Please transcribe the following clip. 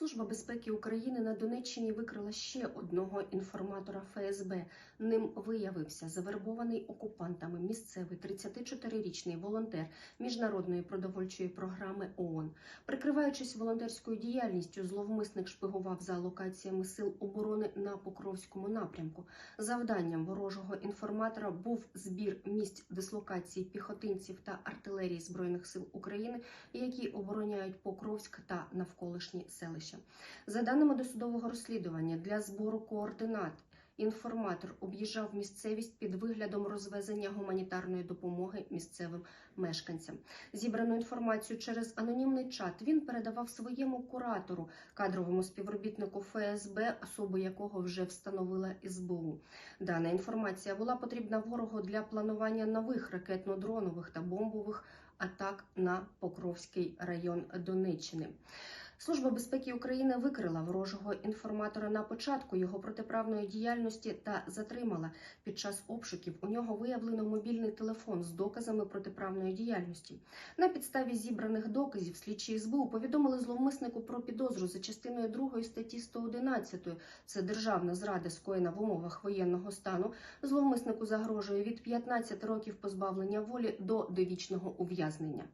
Служба безпеки України на Донеччині викрила ще одного інформатора ФСБ. Ним виявився завербований окупантами місцевий 34-річний волонтер міжнародної продовольчої програми ООН. Прикриваючись волонтерською діяльністю, зловмисник шпигував за локаціями сил оборони на Покровському напрямку. Завданням ворожого інформатора був збір місць дислокації піхотинців та артилерії збройних сил України, які обороняють Покровськ та навколишні селища. За даними досудового розслідування, для збору координат інформатор об'їжджав місцевість під виглядом розвезення гуманітарної допомоги місцевим мешканцям. Зібрану інформацію через анонімний чат він передавав своєму куратору, кадровому співробітнику ФСБ, особу якого вже встановила СБУ. Дана інформація була потрібна ворогу для планування нових ракетно-дронових та бомбових атак на Покровський район Донеччини. Служба безпеки України викрила ворожого інформатора на початку його протиправної діяльності та затримала. Під час обшуків у нього виявлено мобільний телефон з доказами протиправної діяльності. На підставі зібраних доказів слідчі СБУ повідомили зловмиснику про підозру за частиною 2 статті 111. Це державна зрада скоєна в умовах воєнного стану. Зловмиснику загрожує від 15 років позбавлення волі до довічного ув'язнення.